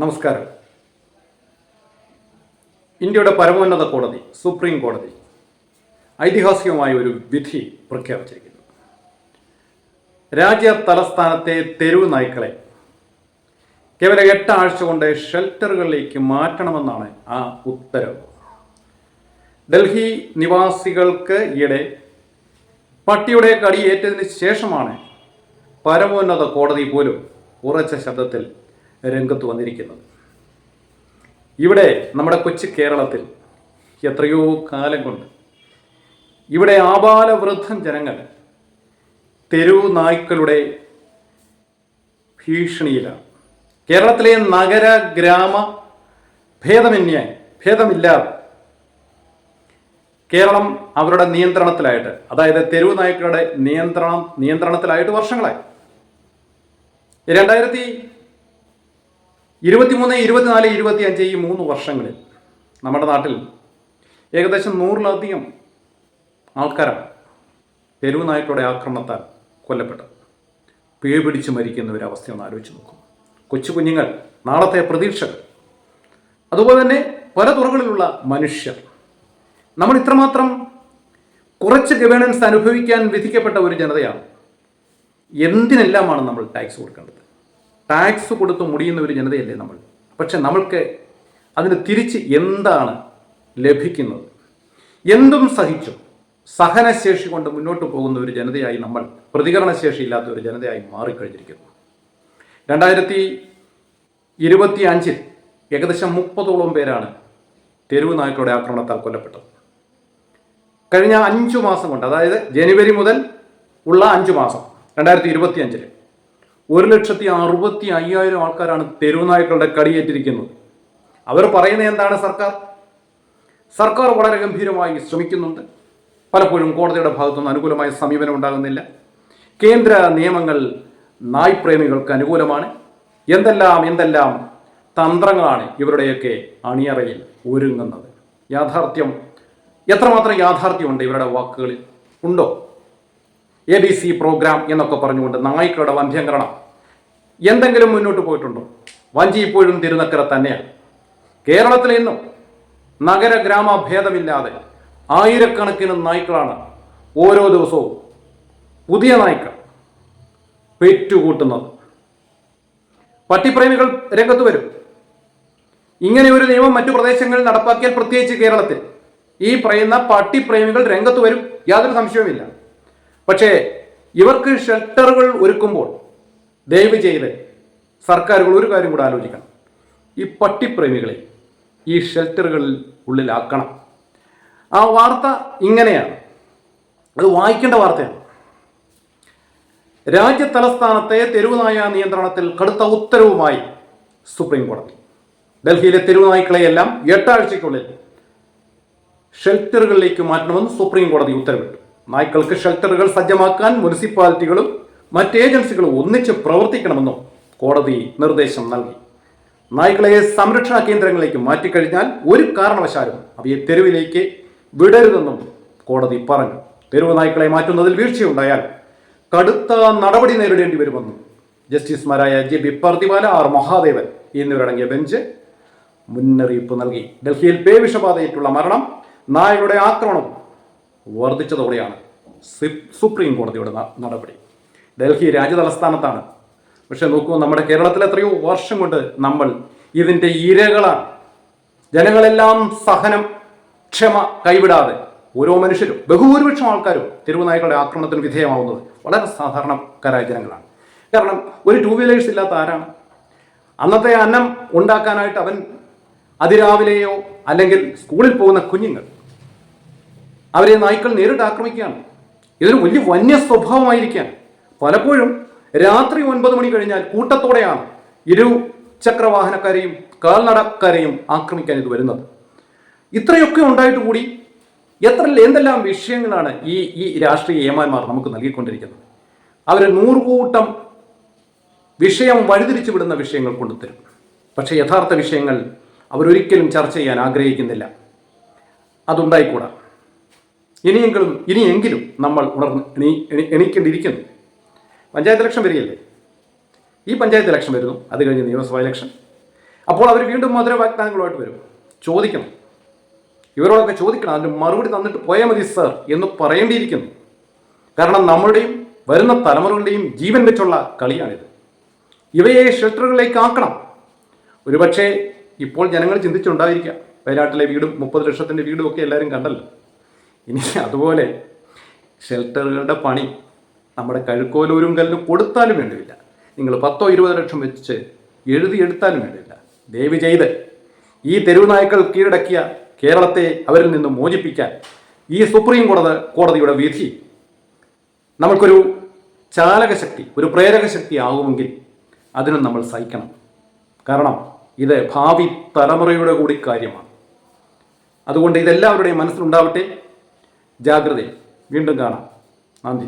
നമസ്കാരം. ഇന്ത്യയുടെ പരമോന്നത കോടതി സുപ്രീം കോടതി ഐതിഹാസികമായ ഒരു വിധി പ്രഖ്യാപിച്ചിരിക്കുന്നു. രാജ്യ തലസ്ഥാനത്തെ തെരുവ് നായ്ക്കളെ കേവലം എട്ട് ആഴ്ച കൊണ്ട് ഷെൽട്ടറുകളിലേക്ക് മാറ്റണമെന്നാണ് ആ ഉത്തരവ്. ഡൽഹി നിവാസികൾക്ക് ഈയിടെ പട്ടിയുടെ കടിയേറ്റതിന് ശേഷമാണ് പരമോന്നത കോടതി പോലും ഉറച്ച ശബ്ദത്തിൽ രംഗത്ത് വന്നിരിക്കുന്നത്. ഇവിടെ നമ്മുടെ കൊച്ചു കേരളത്തിൽ എത്രയോ കാലം കൊണ്ട് ഇവിടെ ആപാലവൃദ്ധം ജനങ്ങൾ തെരുവ് നായ്ക്കളുടെ ഭീഷണിയിലാണ്. കേരളത്തിലെ നഗര ഗ്രാമ ഭേദമന്യേ ഭേദമില്ലാതെ കേരളം അവരുടെ നിയന്ത്രണത്തിലായിട്ട് അതായത് തെരുവ് നായ്ക്കളുടെ നിയന്ത്രണം നിയന്ത്രണത്തിലായിട്ട് വർഷങ്ങളായി. രണ്ടായിരത്തി ഇരുപത്തിമൂന്ന് ഇരുപത്തിനാല് ഇരുപത്തി അഞ്ച് ഈ മൂന്ന് വർഷങ്ങളിൽ നമ്മുടെ നാട്ടിൽ ഏകദേശം നൂറിലധികം ആൾക്കാരാണ് തെരുവ് നായ്ക്കളുടെ ആക്രമണത്താൽ കൊല്ലപ്പെട്ടത്. പേ പിടിച്ച് മരിക്കുന്ന ഒരു അവസ്ഥ ഒന്ന് ആലോചിച്ച് നോക്കും. കൊച്ചു കുഞ്ഞുങ്ങൾ നാളത്തെ പ്രതീക്ഷകൾ. അതുപോലെ തന്നെ പല തുറകളിലുള്ള മനുഷ്യർ. നമ്മൾ ഇത്രമാത്രം കുറച്ച് ഗവേണൻസ് അനുഭവിക്കാൻ വിധിക്കപ്പെട്ട ഒരു ജനതയാണ്. എന്തിനെല്ലാമാണ് നമ്മൾ ടാക്സ് കൊടുക്കേണ്ടത്? ടാക്സ് കൊടുത്ത് മുടിയുന്ന ഒരു ജനതയല്ലേ നമ്മൾ? പക്ഷെ നമ്മൾക്ക് അതിന് തിരിച്ച് എന്താണ് ലഭിക്കുന്നത്? എന്തും സഹിച്ചു സഹനശേഷി കൊണ്ട് മുന്നോട്ട് പോകുന്ന ഒരു ജനതയായി നമ്മൾ പ്രതികരണശേഷി ഇല്ലാത്ത ഒരു ജനതയായി മാറിക്കഴിഞ്ഞിരിക്കുന്നു. രണ്ടായിരത്തി ഇരുപത്തി അഞ്ചിൽ ഏകദേശം മുപ്പതോളം പേരാണ് തെരുവ് നായ്ക്കളുടെ ആക്രമണത്താൽ കൊല്ലപ്പെട്ടത്. കഴിഞ്ഞ അഞ്ചു മാസം കൊണ്ട് അതായത് ജനുവരി മുതൽ ഉള്ള അഞ്ചു മാസം രണ്ടായിരത്തി ഇരുപത്തി അഞ്ചിൽ ഒരു ലക്ഷത്തി അറുപത്തി അയ്യായിരം ആൾക്കാരാണ് തെരുവ് നായ്ക്കളുടെ കടിയേറ്റിരിക്കുന്നത്. അവർ പറയുന്നത് എന്താണ് സർക്കാർ? സർക്കാർ വളരെ ഗംഭീരമായി ശ്രമിക്കുന്നുണ്ട്. പലപ്പോഴും കോടതിയുടെ ഭാഗത്തുനിന്ന് അനുകൂലമായ സമീപനം ഉണ്ടാകുന്നില്ല. കേന്ദ്ര നിയമങ്ങൾ നായ് പ്രേമികൾക്ക് അനുകൂലമാണ്. എന്തെല്ലാം എന്തെല്ലാം തന്ത്രങ്ങളാണ് ഇവരുടെയൊക്കെ അണിയറയിൽ ഒരുങ്ങുന്നത്? യാഥാർത്ഥ്യം എത്രമാത്രം യാഥാർത്ഥ്യമുണ്ട് ഇവരുടെ വാക്കുകളിൽ? ഉണ്ടോ? എ ബി സി പ്രോഗ്രാം എന്നൊക്കെ പറഞ്ഞുകൊണ്ട് നായ്ക്കളുടെ വന്ധ്യംകരണം. എന്തെങ്കിലും മുന്നോട്ട് പോയിട്ടുണ്ടോ? വഞ്ചി ഇപ്പോഴും തിരുനക്കര തന്നെയാണ്. കേരളത്തിൽ ഇന്നും നഗര ഗ്രാമ ഭേദമില്ലാതെ ആയിരക്കണക്കിന് നായ്ക്കളാണ് ഓരോ ദിവസവും പുതിയ നായ്ക്കൾ പെറ്റുകൂട്ടുന്നത്. പട്ടിപ്രേമികൾ രംഗത്ത് വരും. ഇങ്ങനെ ഒരു നിയമം മറ്റു പ്രദേശങ്ങളിൽ നടപ്പാക്കിയാൽ പ്രത്യേകിച്ച് കേരളത്തിൽ ഈ പറയുന്ന പട്ടിപ്രേമികൾ രംഗത്ത് വരും. യാതൊരു സംശയവുമില്ല. പക്ഷേ ഇവർക്ക് ഷെൽട്ടറുകൾ ഒരുക്കുമ്പോൾ ദയവ് ചെയ്ത് സർക്കാരുകൾ ഒരു കാര്യം കൂടെ ആലോചിക്കണം. ഈ പട്ടിപ്രേമികളെ ഈ ഷെൽട്ടറുകളിൽ ഉള്ളിലാക്കണം. ആ വാർത്ത ഇങ്ങനെയാണ്. അത് വായിക്കേണ്ട വാർത്തയാണ്. രാജ്യതലസ്ഥാനത്തെ തെരുവുനായ നിയന്ത്രണത്തിൽ കടുത്ത ഉത്തരവുമായി സുപ്രീം കോടതി. ഡൽഹിയിലെ തെരുവുനായ്ക്കളെയെല്ലാം എട്ടാഴ്ചയ്ക്കുള്ളിൽ ഷെൽട്ടറുകളിലേക്ക് മാറ്റണമെന്ന് സുപ്രീം കോടതി ഉത്തരവിട്ടു. നായ്ക്കൾക്ക് ഷെൽട്ടറുകൾ സജ്ജമാക്കാൻ മുനിസിപ്പാലിറ്റികളും മറ്റ് ഏജൻസികളും ഒന്നിച്ച് പ്രവർത്തിക്കണമെന്നും കോടതി നിർദ്ദേശം നൽകി. നായ്ക്കളെ സംരക്ഷണ കേന്ദ്രങ്ങളിലേക്ക് മാറ്റിക്കഴിഞ്ഞാൽ ഒരു കാരണവശാലും അവയെ തെരുവിലേക്ക് വിടരുതെന്നും കോടതി പറഞ്ഞു. തെരുവ് നായ്ക്കളെ മാറ്റുന്നതിൽ വീഴ്ചയുണ്ടായാൽ കടുത്ത നടപടി നേരിടേണ്ടി വരുമെന്നും ജസ്റ്റിസുമാരായ J B Pardiwala R Mahadevan എന്നിവരടങ്ങിയ ബെഞ്ച് മുന്നറിയിപ്പ് നൽകി. ഡൽഹിയിൽ പേവിഷബാധയേറ്റുള്ള മരണം നായകളുടെ ആക്രമണം വർദ്ധിച്ചതോടെയാണ് സുപ്രീം കോടതിയുടെ നടപടി. ഡൽഹി രാജ്യതലസ്ഥാനത്താണ്. പക്ഷെ നോക്കൂ നമ്മുടെ കേരളത്തിൽ എത്രയോ വർഷം കൊണ്ട് നമ്മൾ ഇതിന്റെ ഇരകളാണ്. ജനങ്ങളെല്ലാം സഹനം ക്ഷമ കൈവിടാതെ ഓരോ മനുഷ്യരും ബഹുഭൂരിപക്ഷം ആൾക്കാരും തെരുവുനായ്ക്കളുടെ ആക്രമണത്തിന് വിധേയമാവുന്നത് വളരെ സാധാരണക്കാരായ ജനങ്ങളാണ്. കാരണം ഒരു ടൂ വീലേഴ്സ് ഇല്ലാത്ത ആരാണ്? അന്നത്തെ അന്നം ഉണ്ടാക്കാനായിട്ട് അവൻ അതിരാവിലെയോ അല്ലെങ്കിൽ സ്കൂളിൽ പോകുന്ന കുഞ്ഞുങ്ങൾ അവരെ നായ്ക്കൾ നേരിട്ട് ആക്രമിക്കുകയാണ്. ഇതൊരു വലിയ വന്യ സ്വഭാവമായിരിക്കാൻ പലപ്പോഴും രാത്രി ഒൻപത് മണി കഴിഞ്ഞാൽ കൂട്ടത്തോടെയാണ് ഇരു ചക്രവാഹനക്കാരെയും കാൽനടക്കാരെയും ആക്രമിക്കാൻ ഇത് വരുന്നത്. ഇത്രയൊക്കെ ഉണ്ടായിട്ട് കൂടി എത്ര എന്തെല്ലാം വിഷയങ്ങളാണ് ഈ ഈ രാഷ്ട്രീയ ഏമാന്മാർ നമുക്ക് നൽകിക്കൊണ്ടിരിക്കുന്നത്? അവർ നൂറുകൂട്ടം വിഷയം വഴിതിരിച്ചു വിടുന്ന വിഷയങ്ങൾ കൊണ്ടുത്തരും. പക്ഷേ യഥാർത്ഥ വിഷയങ്ങൾ അവരൊരിക്കലും ചർച്ച ചെയ്യാൻ ആഗ്രഹിക്കുന്നില്ല. അതുണ്ടായിക്കൂടാ. ഇനിയെങ്കിലും ഇനിയെങ്കിലും നമ്മൾ ഉണർന്ന് എണീ എണീ- എണീക്കേണ്ടിയിരിക്കുന്നു. പഞ്ചായത്ത് ഇലക്ഷൻ വരികയല്ലേ? ഈ പഞ്ചായത്ത് ഇലക്ഷൻ വരുന്നു അത് കഴിഞ്ഞ് നിയമസഭാ ഇലക്ഷൻ. അപ്പോൾ അവർ വീണ്ടും മധുര വാഗ്ദാനങ്ങളുമായിട്ട് വരും. ചോദിക്കണം. ഇവരോടൊക്കെ ചോദിക്കണം അതിന് മറുപടി തന്നിട്ട് പോയാൽ മതി സർ എന്ന് പറയേണ്ടിയിരിക്കുന്നു. കാരണം നമ്മുടെയും വരുന്ന തലമുറകളുടെയും ജീവൻ വെച്ചുള്ള കളിയാണിത്. ഇവയെ ഷെൽട്ടറുകളിലേക്ക് ആക്കണം. ഒരുപക്ഷെ ഇപ്പോൾ ജനങ്ങൾ ചിന്തിച്ചുണ്ടായിരിക്കാം. വയനാട്ടിലെ വീടും മുപ്പത് ലക്ഷത്തിന്റെ വീടും ഒക്കെ എല്ലാവരും കണ്ടല്ലോ. ഇനി അതുപോലെ ഷെൽട്ടറുകളുടെ പണി നമ്മുടെ കഴുക്കോലൂരും കല്ലും കൊടുത്താലും വേണ്ടിയില്ല നിങ്ങൾ പത്തോ ഇരുപത് ലക്ഷം വെച്ച് എഴുതിയെടുത്താലും വേണ്ടിയില്ല ദയവ് ചെയ്ത് ഈ തെരുവുനായ്ക്കൾ കീഴടക്കിയ കേരളത്തെ അവരിൽ നിന്ന് മോചിപ്പിക്കാൻ ഈ സുപ്രീം കോടതി കോടതിയുടെ വിധി നമുക്കൊരു ചാലകശക്തി ഒരു പ്രേരകശക്തി ആകുമെങ്കിൽ അതിനും നമ്മൾ സഹിക്കണം. കാരണം ഇത് ഭാവി തലമുറയുടെ കൂടി കാര്യമാണ്. അതുകൊണ്ട് ഇതെല്ലാവരുടെയും മനസ്സിലുണ്ടാവട്ടെ. ജാഗ്രത വീണ്ടും കാണാം. നന്ദി.